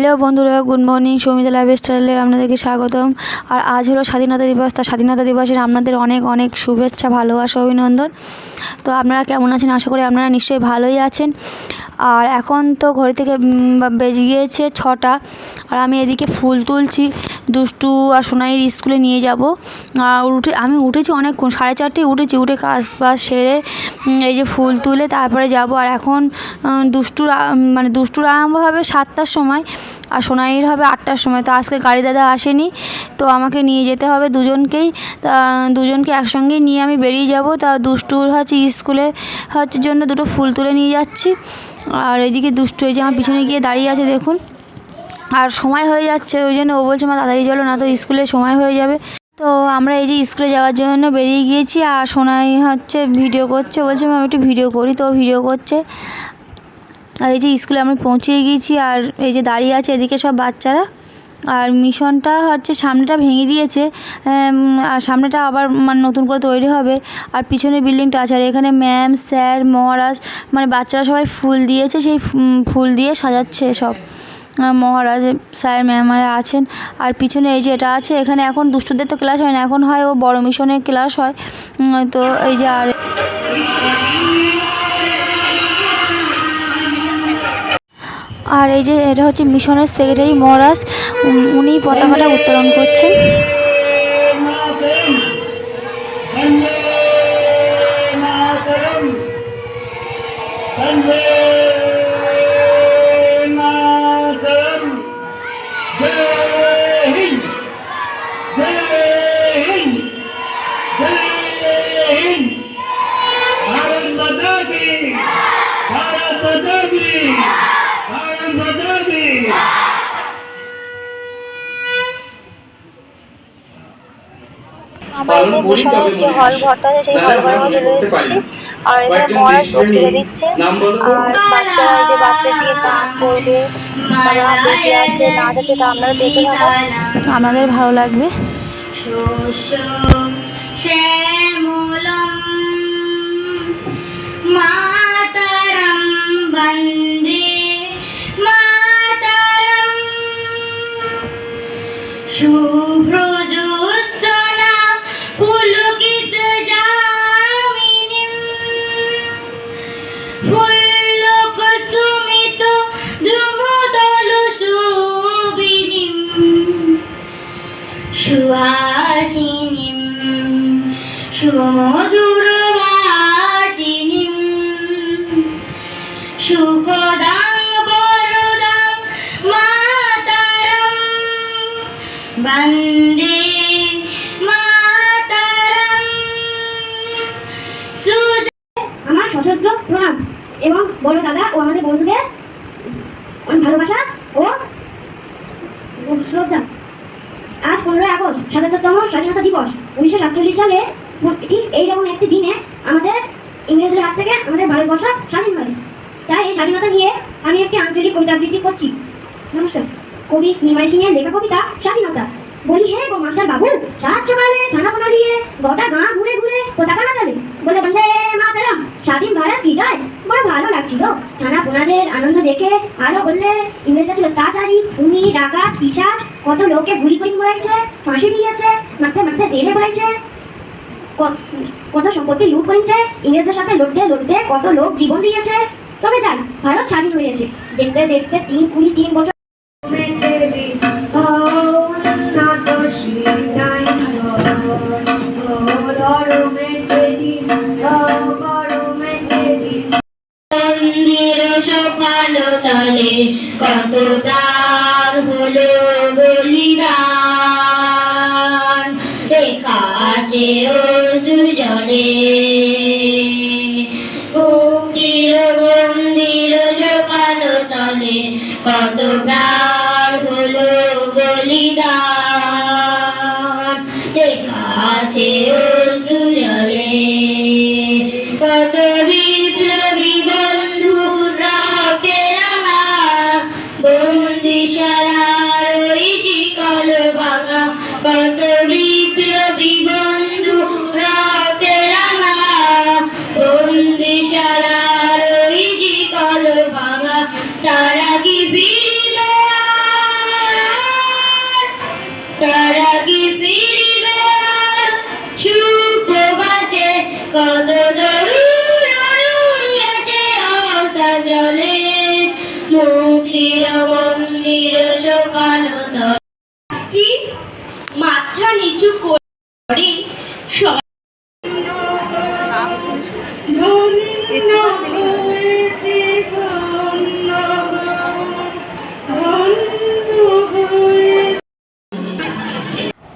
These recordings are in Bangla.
হ্যালো বন্ধুরা, গুড মর্নিং, সৌমিতা লাইফ স্টাইলে আপনাদেরকে স্বাগতম। আর আজ হলো স্বাধীনতা দিবস, তা স্বাধীনতা দিবসের আপনাদের অনেক অনেক শুভেচ্ছা, ভালোবাসা, অভিনন্দন। তো আপনারা কেমন আছেন? আশা করি আপনারা নিশ্চয়ই ভালোই আছেন। আর এখন তো ঘড়ি থেকে বেজে গিয়েছে ছটা। আর আমি এদিকে ফুল তুলছি, দুষ্টু আর সোনাইয়ের স্কুলে নিয়ে যাব। আর উঠে, আমি উঠেছি অনেকক্ষণ, সাড়ে চারটেয় উঠেছি, উঠে কাজ বাজ সেরে এই যে ফুল তুলে তারপরে যাব। আর এখন দুষ্টুর মানে দুষ্টুর আরম্ভ হবে সাতটার সময়। আর সোনাইয়ের হবে আটটার সময়। তো আজকে গাড়ি দাদা আসেনি, তো আমাকে নিয়ে যেতে হবে দুজনকেই। তা দুজনকে একসঙ্গেই নিয়ে আমি বেরিয়ে যাব। তা দুষ্টুর হচ্ছে স্কুলে হচ্ছে জন্য দুটো ফুল তুলে নিয়ে যাচ্ছি। আর এদিকে দুষ্টু এই যে আমার পিছনে গিয়ে দাঁড়িয়ে আছে, দেখুন। আর সময় হয়ে যাচ্ছে, ওই জন্য ও বলছে, মা, তাড়াতাড়ি চলো, না তো স্কুলে সময় হয়ে যাবে। তো আমরা এই যে স্কুলে যাওয়ার জন্য বেরিয়ে গিয়েছি, আর সোনাই হচ্ছে ভিডিও করছে। বলছে, মা একটু ভিডিও করি। তো ভিডিও করছে। আর এই যে স্কুলে আমি পৌঁছে গিয়েছি আর এই যে দাঁড়িয়ে আছে এদিকে সব বাচ্চারা। আর মিশনটা হচ্ছে সামনেটা ভেঙে দিয়েছে আর সামনেটা আবার মানে নতুন করে তৈরি হবে। আর পিছনের বিল্ডিংটা আছে, আর এখানে ম্যাম, স্যার, মহারাজ মানে বাচ্চারা সবাই ফুল দিয়েছে, সেই ফুল দিয়ে সাজাচ্ছে সব। মহারাজ, স্যার ম্যামরা আছেন। আর পিছনে এই যে এটা আছে, এখানে এখন দুষ্টুদের তো ক্লাস হয় না, এখন হয় ও বড় মিশনের ক্লাস হয়। তো এই যে আর আর এই যে এটা হচ্ছে মিশনের সেক্রেটারি মহারাজ উনি পতাকাটা উত্তোলন করছেন। বদলি আমরা এই যে বিশাল যে হল ঘরটা আছে সেই হল ঘরে চলে এসেছি আর এখানে মহারাজ ভোগ দিচ্ছে। আর বাচ্চারা এই যে বাচ্চা দিয়ে গান করবে। তারা বেঁকে আছে নাচ আছে তা আপনারা দেখে থাকুন আমাদের ভালো লাগবে। বড় দাদা, ও আমাদের বন্ধুদের অনেক ভালোবাসা ও শ্রদ্ধা। আজ পনেরোই আগস্ট, সাতাত্তরতম স্বাধীনতা দিবস, উনিশশো সাতচল্লিশ সালে ঠিক এইরকম একটি দিনে আমাদের ইংরেজদের হাত থেকে আমাদের ভারতবর্ষ স্বাধীন হয়। তাই এই স্বাধীনতা নিয়ে আমি একটি আঞ্চলিক কবিতা আবৃত্তি করছি। নমস্কার। কবি নিমাই সিং এর লেখা কবিতা স্বাধীনতা। বলি, হে গো মাস্টার বাবু সাত সকালে ছানা পোনা দিয়ে গোটা গাঁ ঘুরে ঘুরে, পতাকা নাচালে বলে, বন্দে স্বাধীন ভারত কি যায় বড় ভালো লাগছিল। পোনাদের আনন্দ দেখে আরও বললে, ইংরেজরা ছিল তাচারি ডাকাত পিসাজ কত গুলি মরাইছে, ফাঁসি দিয়েছে, মারতে মারতে জেলে ক- কত সম্পত্তি লুট করেছে, ইংরেজদের সাথে লড়তে লড়তে কত লোক জীবন দিয়েছে। তবে যাই, ভারত স্বাধীন হয়েছে দেখতে দেখতে তিন কুড়ি তিন বছর তলে কত হলো বলিদান? রেখা আছে জাগি ফিরিবার সুপ্রভাতে কদল মুক্তির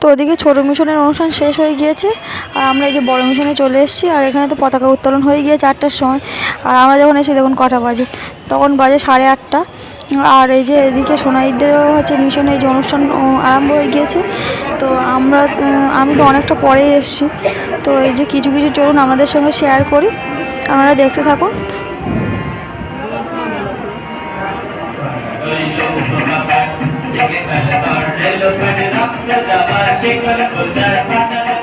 তো ওদিকে ছোটো মিশনের অনুষ্ঠান শেষ হয়ে গিয়েছে। আর আমরা এই যে বড় মিশনে চলে এসেছি, আর এখানে তো পতাকা উত্তোলন হয়ে গিয়েছে আটটার সময়। আর আমরা যখন এসে দেখুন কটা বাজে, তখন বাজে সাড়ে আটটা। আর এই যে এদিকে সোনাইদেরও হচ্ছে মিশনে এই যে অনুষ্ঠান আরম্ভ হয়ে গিয়েছে। তো আমরা আমি তো অনেকটা পরেই এসেছি। তো এই যে কিছু কিছু চলুন আমাদের সঙ্গে শেয়ার করি। আপনারা দেখতে থাকুন। কুমার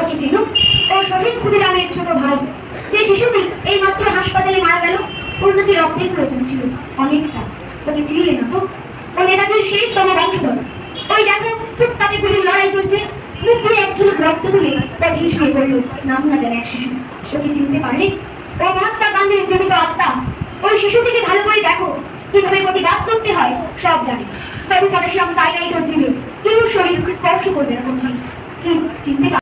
ওকে চিনো। ও শহীদ ক্ষুদিরামের ছোট ভাই। যে শিশুটি এই মাত্র হাসপাতালে মারা গেল নাকি রক্তের প্রয়োজন ছিল। অনেকটা। ওকে চিনলে না তো? ও নেতাজির শেষতম বংশধর। ওই দেখো, ফুটপাতে গুলির লড়াই চলছে। মুখ দিয়ে এক ঝলক রক্ত তুলে পথে শুয়ে পড়ল নাম না জানে এক শিশু। ওকে চিনতে পারলে? ও মহাত্মা গান্ধীর জীবিত আত্মা। ওই শিশুটিকে ভালো করে দেখো। কীভাবে প্রতিবাদ করতে হয়, সব জানে। তবে পটাশিয়াম সাইনাইড ওর জীবে কেউ শরীর স্পর্শ করবে না কোনোদিন কি, চিনতে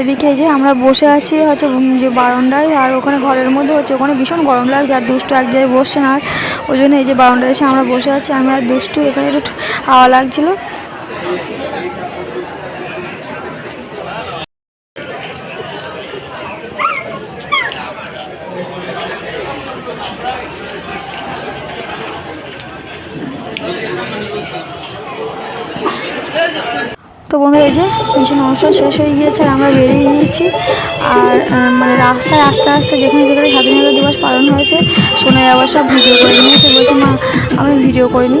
এদিকে যে আমরা বসে আছি হচ্ছে যে বারান্দায়, আর ওখানে ঘরের মধ্যে হচ্ছে, ওখানে ভীষণ গরম লাগছে, আর দুষ্টু এক জায়গায় বসছে না। আর ওই জন্য এই যে বারান্দায় এসে আমরা বসে আছি, আমরা দুষ্টু এখানে একটু হাওয়া লাগছিল। এই যে মিশন অনুষ্ঠান শেষ হয়ে গিয়েছে আর আমরা বেরিয়ে গিয়েছি। আর মানে রাস্তায় আস্তে আস্তে যেখানে যেখানে স্বাধীনতা দিবস পালন হয়েছে শোনা আবার সব ভিডিও করে নিয়েছে। বলছে, মা, আমি ভিডিও করিনি।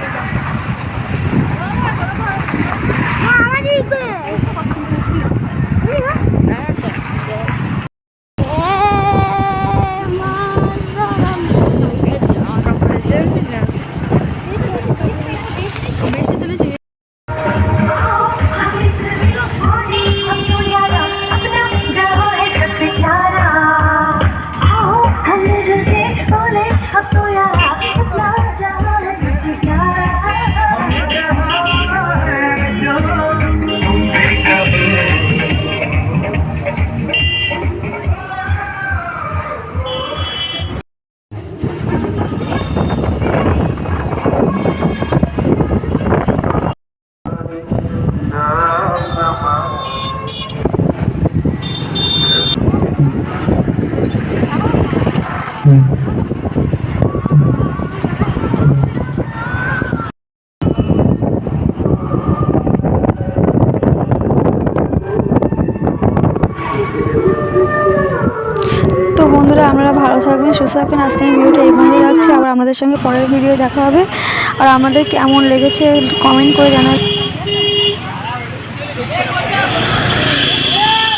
সুস্থ থাকবেন আজকে আমি ভিডিওটা এখানে রাখছি। আবার আপনাদের সঙ্গে পরের ভিডিও দেখা হবে। আর আমাদের কেমন লেগেছে কমেন্ট করে জানার